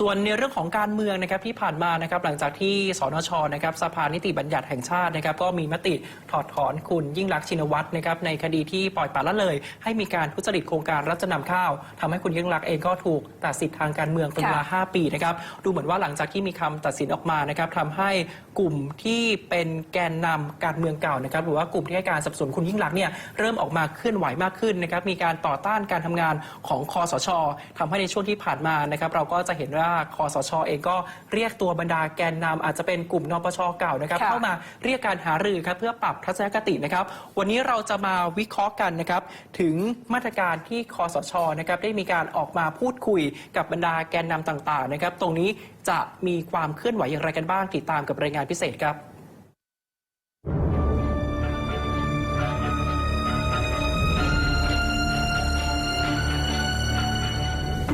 ส่วนในเรื่องของการเมืองนะครับที่ผ่านมานะครับหลังจากที่สนชนะครับสภานิติบัญญัติแห่งชาตินะครับก็มีมติถอดถอนคุณยิ่งรักษณ์ชินวัตรนะครับในคดีที่ปล่อยปละละเลย ให้มีการทุจริตโครงการรับจำนำข้าวทำให้คุณยิ่งรักษณ์เองก็ถูกตัดสิทธิ์ทางการเมืองเป็นเวลาค่ะ5ปีนะครับดูเหมือนว่าหลังจากที่มีคำตัดสินออกมานะครับทำให้กลุ่มที่เป็นแกนนำการเมืองเก่านะครับหรือว่ากลุ่มที่ให้การสนับสนุนคุณยิ่งรักษณ์เนี่ยเริ่มออกมาเคลื่อนไหวมากขึ้นนะครับมีการต่อต้านการทำงานของคอสชทำให้ในช่วงที่ผ่านมานะครับเราก็จะเห็นว่าคอสชเองก็เรียกตัวบรรดาแกนนำอาจจะเป็นกลุ่มนปชเก่านะครับค่ะเข้ามาเรียกการหารือครับเพื่อปรับทัศนคตินะครับ วันนี้เราจะมาวิเคราะห์กันนะครับ ถึงมาตรการที่คอสชนะครับได้มีการออกมาพูดคุยกับบรรดาแกนนำต่าง ๆ นะครับ ตรงนี้จะมีความเคลื่อนไหวอย่างไรกันบ้างติดตามกับรายงานพิเศษครับ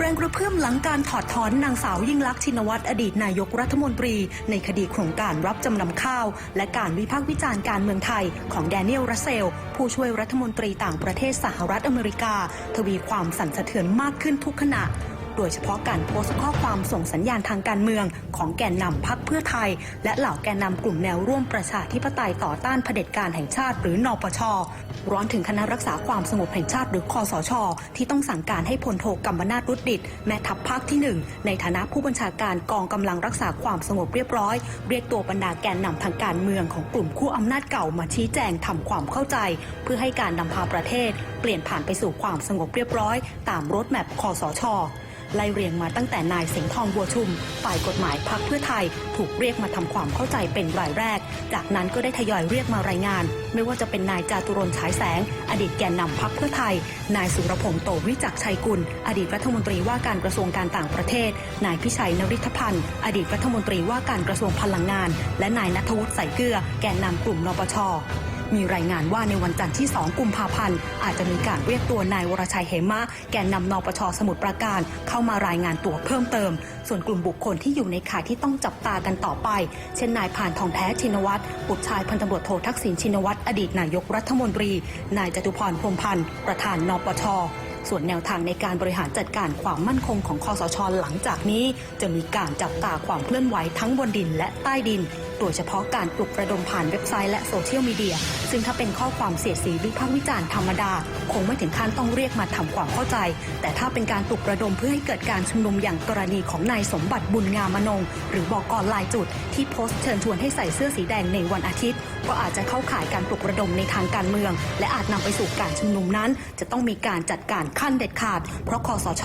รงกระเพื่อมหลังการถอดถอนนางสาวยิ่งลักษณ์ชินวัตรอดีตนายกรัฐมนตรี ในคดีโครงการรับจำนำข้าว และการวิพากษ์วิจารณ์การเมืองไทย ของแดเนียลรัสเซล ผู้ช่วยรัฐมนตรีต่างประเทศสหรัฐอเมริกา ทวีความสั่นสะเทือนมากขึ้นทุกขณะ โดยเฉพาะการโพสต์ข้อความส่งสัญญาณทางการเมือง ของแกนนำพรรคเพื่อไทย และเหล่าแกนนำกลุ่มแนวร่วมประชาธิปไตยต่อต้านเผด็จการแห่งชาติ หรือนปช ร้อนถึงคณะรักษาความสงบแห่งชาติหรือคอสช ที่ต้องสั่งการให้พลโทกัมปนาตรุดดิตแม่ทัพภาคที่หนึ่งในฐานะผู้บัญชาการกองกำลังรักษาความสงบเรียบร้อย เรียกตัวบรรดาแกนนำทางการเมืองของกลุ่มคู่อำนาจเก่ามาชี้แจงทำความเข้าใจ เพื่อให้การนำพาประเทศ เปลี่ยนผ่านไปสู่ความสงบเรียบร้อย ตามรถแมพคอสช ไล่เรียงมาตั้งแต่นายเสงทองบัวชุม ฝ่ายกฎหมายพักเพื่อไทย ถูกเรียกมาทำความเข้าใจเป็นรายแรก จากนั้นก็ได้ทยอยเรียกมารายงาน ไม่ว่าจะเป็นนายจาตุรนฉายแสง อดีตแกนนำพักเพื่อไทย นายสุรพงษ์โตวิจักชัยกุล อดีตรัฐมนตรีว่าการกระทรวงการต่างประเทศ นายพิชัยนริธพันธ์ อดีตรัฐมนตรีว่าการกระทรวงพลังงาน และนายนัทวุฒิใส่เกลือ แกนนำกลุ่มนปช มีรายงานว่าในวันจันทร์ที่ 2 กุมภาพันธ์ อาจจะมีการเรียกตัวนายวรชัยเหมะแกนนำนปชสมุทรปราการ เข้ามารายงานตัวเพิ่มเติม ส่วนกลุ่มบุคคลที่อยู่ในข่ายที่ต้องจับตากันต่อไป เช่นนายพานทองแท้ชินวัตรบุตรชายพันตำรวจโททักษิณชินวัตรอดีตนายกรัฐมนตรี นายจตุพรพรมพันธ์ประธานนปช ส่วนแนวทางในการบริหารจัดการความมั่นคงของคอสชหลังจากนี้ จะมีการจับตาความเคลื่อนไหวทั้งบนดินและใต้ดิน โดยเฉพาะการปลุกระดมผ่านเว็บไซต์และโซเชียลมีเดีย ซึ่งถ้าเป็นข้อความเสียดสีวิพากษ์วิจารณ์ธรรมดา คงไม่ถึงขั้นต้องเรียกมาทำความเข้าใจ แต่ถ้าเป็นการปลุกระดมเพื่อให้เกิดการชุมนุมอย่างกรณีของนายสมบัติบุญงามนง หรือบอกรลายจุด ที่โพสต์เชิญชวนให้ใส่เสื้อสีแดงในวันอาทิตย์ ก็อาจจะเข้าข่ายการปลุกระดมในทางการเมือง และอาจนำไปสู่การชุมนุมนั้น จะต้องมีการจัดการขั้นเด็ดขาด เพราะคอสช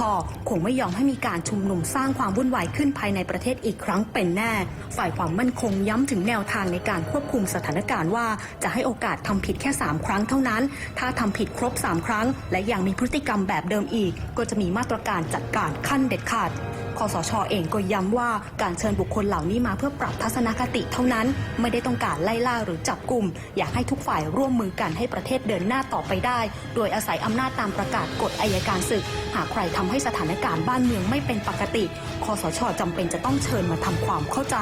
คงไม่ยอมให้มีการชุมนุมสร้างความวุ่นวายขึ้นภายในประเทศอีกครั้งเป็นแน่ ฝ่ายความมั่นคงย้ำถึงแนวทางในการควบคุมสถานการณ์ว่า จะให้โอกาสทำผิดแค่ 3 ครั้งเท่านั้น ถ้าทำผิดครบ 3 ครั้ง และยังมีพฤติกรรมแบบเดิมอีก ก็จะมีมาตรการจัดการขั้นเด็ดขาด คอสชเองก็ย้ำว่าการเชิญบุคคลเหล่านี้มาเพื่อปรับทัศนคติเท่านั้น ไม่ได้ต้องการไล่ล่าหรือจับกลุ่ม อยากให้ทุกฝ่ายร่วมมือกันให้ประเทศเดินหน้าต่อไปได้ โดยอาศัยอำนาจตามประกาศกฎอายการศึก หากใครทำให้สถานการณ์บ้านเมืองไม่เป็นปกติ คอสชจำเป็นจะต้องเชิญมาทำความเข้าใจ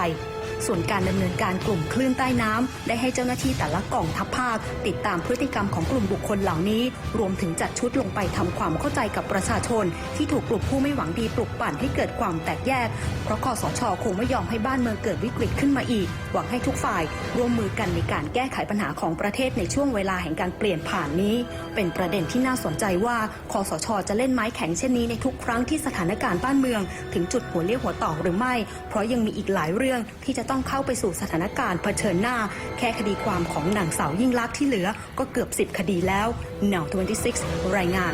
ส่วนการดำเนินการกลุ่มคลื่นใต้น้ำได้ให้เจ้าหน้าที่แต่ละกองทัพภาค ติดตามพฤติกรรมของกลุ่มบุคคลเหล่านี้ รวมถึงจัดชุดลงไปทำความเข้าใจกับประชาชน ที่ถูกกลุ่มผู้ไม่หวังดีปลุกปั่นให้เกิดความแตกแยก เพราะคอสชคงไม่ยอมให้บ้านเมืองเกิดวิกฤตขึ้นมาอีก หวังให้ทุกฝ่ายร่วมมือกันในการแก้ไขปัญหาของประเทศในช่วงเวลาแห่งการเปลี่ยนผ่านนี้ เป็นประเด็นที่น่าสนใจว่าคอสชจะเล่นไม้แข็งเช่นนี้ในทุกครั้งที่สถานการณ์บ้านเมือง ถึงจุดหัวเลี้ยวหัวต่อหรือไม่ เพราะยังมีอีกหลายเรื่องที่จะต้องเข้าไปสู่สถานการณ์เผชิญหน้า แค่คดีความของนางสาวยิ่งลักษณ์ที่เหลือก็เกือบ 10 คดีแล้ว Now 26 รายงาน